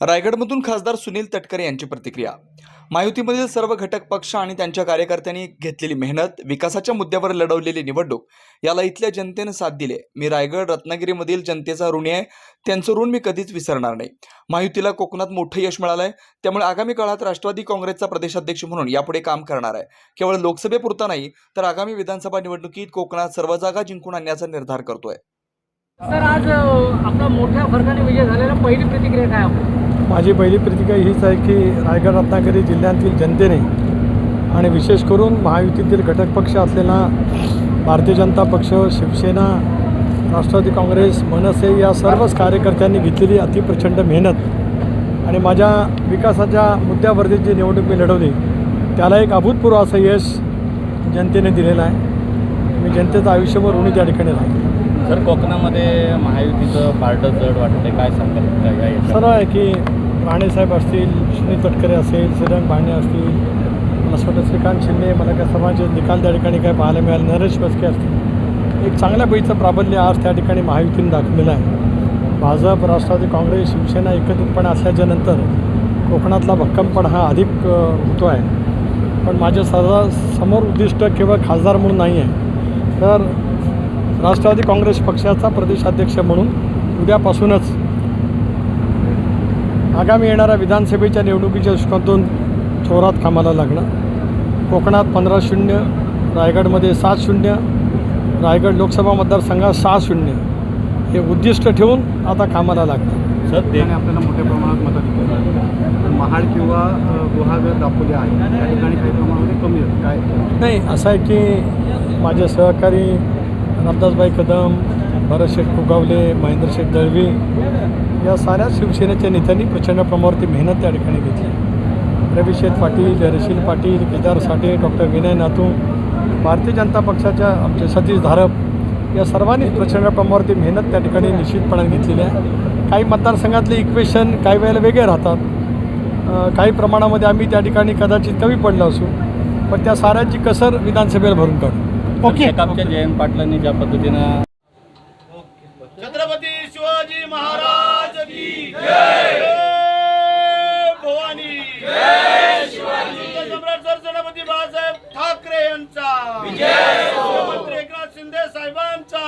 रायगडमधून खासदार सुनील तटकरे यांची प्रतिक्रिया. मायुतीमधील सर्व घटक पक्ष आणि त्यांच्या कार्यकर्त्यांनी घेतलेली मेहनत विकासाच्या मुद्द्यावर लढवलेली निवडणूक याला इथल्या जनतेनं साथ दिले. मी रायगड रत्नागिरीमधील जनतेचा ऋणी आहे. त्यांचं ऋण मी कधीच विसरणार नाही. मायुतीला कोकणात मोठं यश मिळालंय. त्यामुळे आगामी काळात राष्ट्रवादी काँग्रेसचा प्रदेशाध्यक्ष म्हणून यापुढे काम करणार आहे. केवळ लोकसभेपुरता नाही तर आगामी विधानसभा निवडणुकीत कोकणात सर्व जागा जिंकून आणण्याचा निर्धार करतोय. सर आज आपला मोठ्या फरकाने विजय झालेला पहिली प्रतिक्रिया काय आपण? माझी पहिली प्रतिक्रिया हीच आहे की रायगड रत्नागिरी जिल्ह्यातील जनतेने आणि विशेष करून महायुतीतील घटक पक्ष असलेला भारतीय जनता पक्ष शिवसेना राष्ट्रवादी काँग्रेस मनसे या सर्वच कार्यकर्त्यांनी घेतलेली अतिप्रचंड मेहनत. आणि माझ्या विकासाच्या मुद्द्यावरती जी निवडणूक मी लढवली त्याला एक अभूतपूर्व असं यश जनतेने दिलेलं आहे. मी जनतेचं आयुष्यभर ऋणी त्या ठिकाणी राहील. सर कोकणामध्ये महायुतीचं पारडं जड वाटतंय काय याच्यात? सरळ आहे की राणेसाहेब असतील सुनील तटकरे असेल श्रीरंग भांडे असतील मला असं वाटतं श्रीकांत शिंदे मला काय सर्वांचे निकाल त्या ठिकाणी काय पाहायला मिळाले नरेश बसके असतील. एक चांगल्या पैचं प्राबल्य आज त्या ठिकाणी महायुतीने दाखवलेलं आहे. भाजप राष्ट्रवादी काँग्रेस शिवसेना एकत्रितपणे असल्याच्या नंतर कोकणातला भक्कमपण हा अधिक होतो आहे. पण माझ्या सदा समोर उद्दिष्ट केवळ खासदार म्हणून नाही आहे. तर राष्ट्रवादी काँग्रेस पक्षाचा प्रदेशाध्यक्ष म्हणून उद्यापासूनच आगामी येणाऱ्या विधानसभेच्या निवडणुकीच्या दृष्टिकोनातून जोरात कामाला लागणं. कोकणात पंधरा शून्य रायगडमध्ये सात शून्य रायगड लोकसभा मतदारसंघात सहा शून्य. हे उद्दिष्ट ठेवून आता कामाला लागणं. सर ते आपल्याला मोठ्या प्रमाणात पण महाड किंवा गुहागर दापोली आहे त्या ठिकाणी काही प्रमाणामध्ये कमी आहे काय? नाही असं आहे की माझे सहकारी रामदासबाई कदम भरत शेठ कुगावले महेंद्र शेठ दळवी या साऱ्या शिवसेनेच्या नेत्यांनी प्रचंड प्रमाणावरती मेहनत त्या ठिकाणी घेतली. रवी शेठ पाटील धैर्यशील पाटील केदार साठे डॉक्टर विनय नातू भारतीय जनता पक्षाच्या आमचे सतीश धारप या सर्वांनी प्रचंड प्रमाणावरती मेहनत त्या ठिकाणी निश्चितपणे घेतलेली आहे. काही मतदारसंघातले इक्वेशन काही वेळेला वेगळे राहतात. काही प्रमाणामध्ये आम्ही त्या ठिकाणी कदाचित कमी पडलो असू पण त्या साऱ्यांची कसर विधानसभेला भरून काढू. ओके. शेकापच्या जयंत पाटलांनी ज्या पद्धतीनं छत्रपती शिवाजी महाराज की जय! भवानी! जय शिवाजी सम्राट सरसेनापती बाळासाहेब ठाकरे यांचा! विजय मुख्यमंत्री एकनाथ शिंदे साहेबांचा!